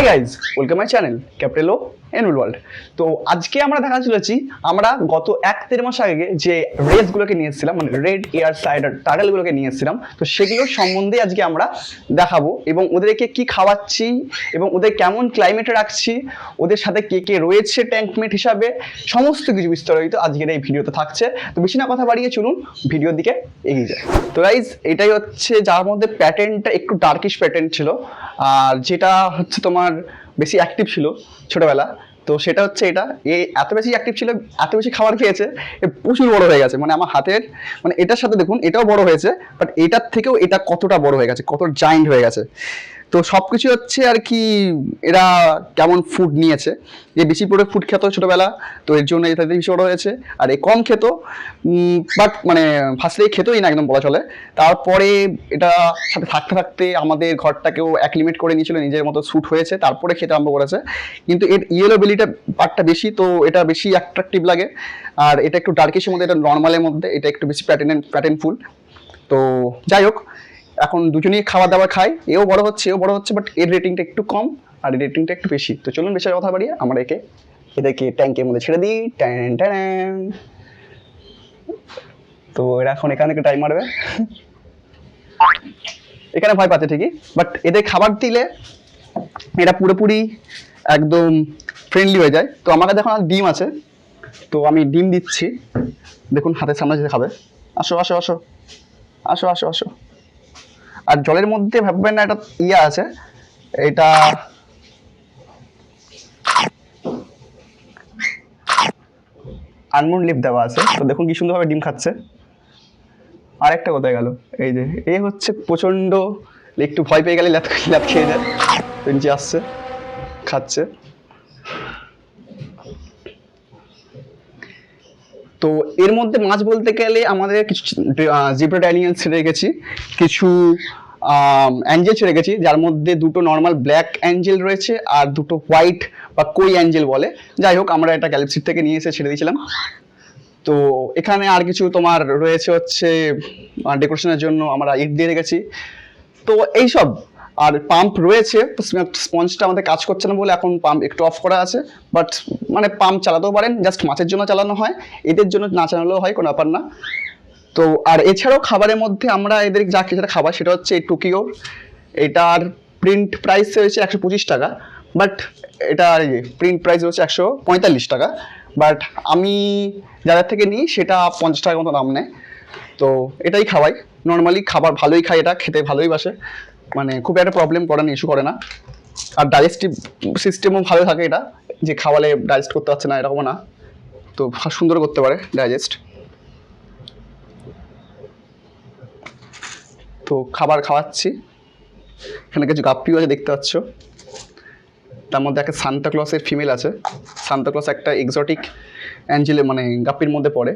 Hi guys welcome my channel capital O annual world তো আজকে আমরা দেখা চলেছি আমরা গত এক দেড় মাস আগে যে রেসগুলোকে নিয়ে এসেছিলাম মানে রেড এয়ার সাইডার টার্টেলগুলোকে নিয়ে এসেছিলাম, তো সেগুলোর সম্বন্ধে আজকে আমরা দেখাবো এবং ওদেরকে কি খাওয়াচ্ছি এবং ওদের কেমন ক্লাইমেটে রাখছি, ওদের সাথে কে কে রয়েছে ট্যাঙ্কমেট হিসাবে, সমস্ত কিছু বিস্তারিত আজকের এই ভিডিওতে থাকছে। তো বেশি না কথা বাড়িয়ে চলুন, ভিডিওর দিকে এগিয়ে যায় তো গাইজ এটাই হচ্ছে যার মধ্যে প্যাটার্নটা একটু ডার্কিশ প্যাটার্ন ছিল, আর যেটা হচ্ছে তোমার বেশি অ্যাক্টিভ ছিল ছোটবেলা। তো সেটা হচ্ছে এটা, এ এত বেশি অ্যাক্টিভ ছিল, এত বেশি খাবার খেয়েছে, এ প্রচুর বড় হয়ে গেছে। মানে আমার হাতের মানে এটার সাথে দেখুন, এটাও বড় হয়েছে বাট এটার থেকেও এটা কতটা বড় হয়ে গেছে, কত জায়েন্ট হয়ে গেছে। তো সব কিছু হচ্ছে আর কি, এরা কেমন ফুড নিয়েছে। যে বেশি করে ফুড খেত ছোটবেলা, তো এর জন্য এটা বেশি বড় হয়েছে। আর এ কম খেত বাট মানে ফার্স্টে খেতই না একদম বলা চলে। তারপরে এটা সাথে থাকতে থাকতে আমাদের ঘরটাকেও অ্যাক্লিমেট করে নিয়েছিল, নিজের মতো স্যুট হয়েছে, তারপরে খেতে আরম্ভ করেছে। কিন্তু এর ইয়েলো বেলিটা পার্টটা বেশি, তো এটা বেশি অ্যাট্রাকটিভ লাগে। আর এটা একটু ডার্কিশের মধ্যে, এটা নর্মালের মধ্যে, এটা একটু বেশি প্যাটার্ন প্যাটার্ন ফুল। তো যাই হোক এখন দুজনেই খাওয়া দাওয়া খায়। এও বড় হচ্ছে, এও বড় হচ্ছে বাট এর রেটিংটা একটু কম আর এর রেটিংটা একটু বেশি। তো চলুন বেশি কথা বাড়িয়ে আমরা একে, এদেরকে ট্যাঙ্কের মধ্যে ছেড়ে দিই। ট্যান ট্যান তো এরা এখন এখান থেকে টাইম মারবে। এখানে ভয় পাচ্ছে ঠিকই বাট এদের খাবার দিলে এটা পুরোপুরি একদম ফ্রেন্ডলি হয়ে যায়। তো আমার কাছে এখন ডিম আছে, তো আমি ডিম দিচ্ছি। দেখুন হাতের সামনে যেতে খাবে। আসো আসো আসো। আসো আসো আসো। আর জলের মধ্যে ভাববেন না একটা ইয়ে আছে। এটা আনমুন লিপ দেওয়া আছে। তো দেখুন কি সুন্দরভাবে ডিম খাচ্ছে। আর একটা কোথায় গেল, এই যে, এ হচ্ছে প্রচণ্ড, একটু ভয় পেয়ে গেলে ল্যাপ ল্যাপ খেয়ে যায়। নিচে আসছে, খাচ্ছে। তো এর মধ্যে মাছ বলতে গেলে আমাদের কিছু জিব্রা ড্যানিয়েল ছেড়ে রেখেছি, কিছু অ্যাঞ্জেল ছেড়ে রেখেছি, যার মধ্যে দুটো নর্মাল ব্ল্যাক অ্যাঞ্জেল রয়েছে আর দুটো হোয়াইট বা কই অ্যাঞ্জেল বলে। যাই হোক, আমরা এটা গ্যালাক্সির থেকে নিয়ে এসে ছেড়ে দিয়েছিলাম। তো এখানে আর কিছু তোমার রয়েছে হচ্ছে ডেকোরেশনের জন্য আমরা ইট দিয়ে রেখেছি। তো এইসব। আর পাম্প রয়েছে স্পঞ্জটা আমাদের কাজ করছে না বলে এখন পাম্প একটু অফ করা আছে বাট মানে পাম্প চালাতেও পারেন জাস্ট মাছের জন্য চালানো হয়, এদের জন্য না চালালেও হয়, কোনো ব্যাপার না। তো, আর এছাড়াও খাবারের মধ্যে আমরা এদের যা কিছু খাবার, সেটা হচ্ছে এই টোকিও, এটার প্রিন্ট প্রাইস রয়েছে একশো পঁচিশ টাকা বাট এটার প্রিন্ট প্রাইস রয়েছে একশো পঁয়তাল্লিশ টাকা বাট আমি যাদের থেকে নিই, সেটা পঞ্চাশ টাকার মতো দাম নেয়। তো, এটাই খাওয়াই। নর্মালি খাবার ভালোই খাই এটা, খেতে ভালোই বাসে। মানে খুব একটা প্রবলেম করে না ইস্যু করে না। আর ডাইজেস্টিভ সিস্টেমও ভালো থাকে এটা, যে খাওয়ালে ডাইজেস্ট করতে পারছে না, এরকমও না। তো সুন্দর করতে পারে ডাইজেস্ট তো খাবার খাওয়াচ্ছি। এখানে কিছু গাপ্পিও আছে দেখতে পাচ্ছ। তার মধ্যে একটা সান্তা ক্লসের ফিমেল আছে। সান্তা ক্লস একটা এক্সোটিক অ্যাঞ্জেলে মানে গাপ্পির মধ্যে পড়ে।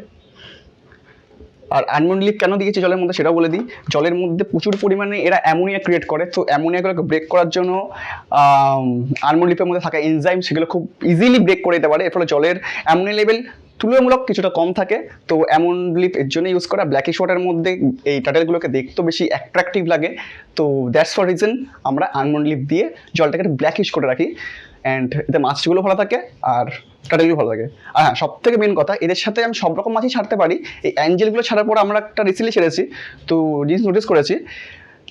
আর অ্যামোনিয়া লিপ কেন দিয়েছি জলের মধ্যে সেটাও বলে দিই। জলের মধ্যে প্রচুর পরিমাণে এরা অ্যামোনিয়া ক্রিয়েট করে। তো অ্যামোনিয়াগুলোকে ব্রেক করার জন্য অ্যামোনিয়া লিপের মধ্যে থাকা এনজাইম সেগুলো খুব ইজিলি ব্রেক করে দিতে পারে। এর ফলে জলের অ্যামোনিয়া লেভেল তুলনামূলক কিছুটা কম থাকে। তো এমন লিপ এর জন্য ইউজ করা। ব্ল্যাকিশ ওয়াটার মধ্যে এই টাটেলগুলোকে দেখতেও বেশি অ্যাট্রাকটিভ লাগে। তো দ্যাটস ফর রিজন আমরা আনমন্ড লিপ দিয়ে জলটাকে ব্ল্যাকিশ করে রাখি। অ্যান্ড এতে মাছগুলো ভালো থাকে আর টাটেলগুলো ভালো থাকে। আর হ্যাঁ সব থেকে মেন কথা, এদের সাথে আমি সব রকম মাছই ছাড়তে পারি। এই অ্যাঞ্জেলগুলো ছাড়ার পর আমরা একটা রিসেন্টলি ছেড়েছি। তো জিনিস নোটিস করেছি,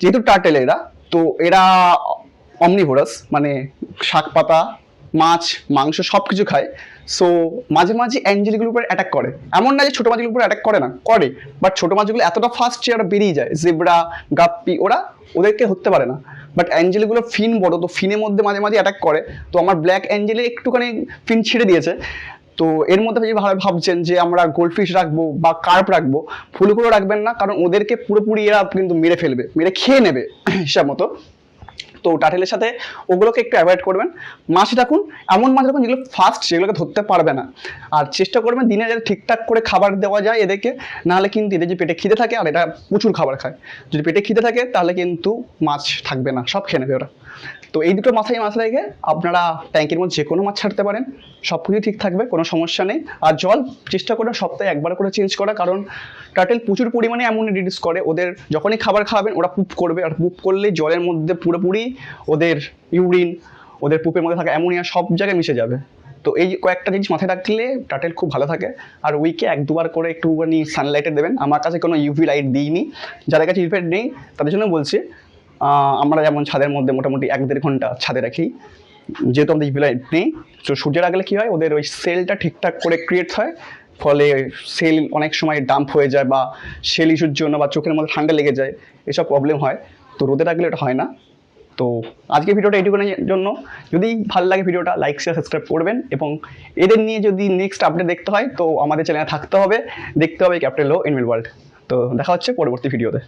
যেহেতু টার্টেল এরা, তো এরা অমনিভোরাস মানে শাক পাতা মাছ, মাংস সব কিছু খায়। সো মাঝে মাঝে অ্যাঞ্জেলগুলোর উপর অ্যাটাক করে। এমন না যে ছোটো মাছগুলোর উপর অ্যাটাক করে না, করে। বাট ছোটো মাছগুলো এতটা ফাস্ট যে ওরা বেরিয়ে যায়। জেব্রা গাপ্পি ওরা ওদেরকে হতে পারে না। বাট অ্যাঞ্জেলগুলো ফিন বড়, তো ফিনের মধ্যে মাঝে মাঝে অ্যাটাক করে। তো আমার ব্ল্যাক অ্যাঞ্জেলে একটুখানি ফিন ছিঁড়ে দিয়েছে। তো এর মধ্যে যদি ভালো ভাবছেন যে আমরা গোল্ডফিশ রাখব বা কার্প রাখব, ফুলগুলো রাখবেন না, কারণ ওদেরকে পুরোপুরি এরা কিন্তু মেরে ফেলবে, মেরে খেয়ে নেবে, হিসাব মতো। তো টাটেলের সাথে ওগুলোকে একটু অ্যাভয়েড করবেন। মাছ রাখুন এমন মাছ রাখুন যেগুলো ফাস্ট সেগুলোকে ধরতে পারবে না। আর চেষ্টা করবেন দিনে যাতে ঠিকঠাক করে খাবার দেওয়া যায় এদেরকে, নাহলে কিন্তু এদের যে পেটে খিদে থাকে আর এটা প্রচুর খাবার খায়। যদি পেটে খিদে থাকে তাহলে কিন্তু মাছ থাকবে না, সব খেয়ে নেবে ওরা। তো এই দুটো মাথায় মাছ রেখে আপনারা ট্যাঙ্কের মধ্যে যে কোনো মাছ ছাড়তে পারেন সব কিছু ঠিক থাকবে, কোনো সমস্যা নেই। আর জল চেষ্টা করবেন সপ্তাহে একবার করে চেঞ্জ করা, কারণ টাটেল প্রচুর পরিমাণে এমন রিডিউস করে, ওদের যখনই খাবার খাওয়াবেন ওরা পুপ করবে। আর পুপ করলে জলের মধ্যে পুরোপুরি ওদের ইউরিন ওদের পুপের মধ্যে থাকা অ্যামোনিয়া সব জায়গায় মিশে যাবে। তো এই কয়েকটা জিনিস মাথায় রাখলে টাটেল খুব ভালো থাকে। আর উইকে এক দুবার করে একটুখানি সানলাইটে দেবেন। আমার কাছে কোনো ইউভি লাইট দিইনি। যাদের কাছে ইউভি নেই, তাদের জন্য বলছি আমরা যেমন ছাদের মধ্যে মোটামুটি এক দেড় ঘণ্টা ছাদে রাখি, যেহেতু আমাদের ইউভি লাইট নেই, তো সূর্যের আগলে কী হয়, ওদের ওই সেলটা ঠিকঠাক করে ক্রিয়েট হয়, ফলে সেল অনেক সময় ডাম্প হয়ে যায় বা সেল ইস্যুর জন্য বা চোখের মধ্যে ঠান্ডা লেগে যায়, এসব প্রবলেম হয়। তো রোদে রাখলে এটা হয় না। তো আজকে ভিডিওটা এইটুকুনের জন্য। যদি ভালো লাগে ভিডিওটা লাইক শেয়ার সাবস্ক্রাইব করবেন এবং এদের নিয়ে যদি নেক্সট আপডেট দেখতে হয়, তো আমাদের চ্যানেলে থাকতে হবে। দেখতে হবে ক্যাপ্টেন লো ইনমিল ওয়ার্ল্ড তো দেখা হচ্ছে পরবর্তী ভিডিওতে।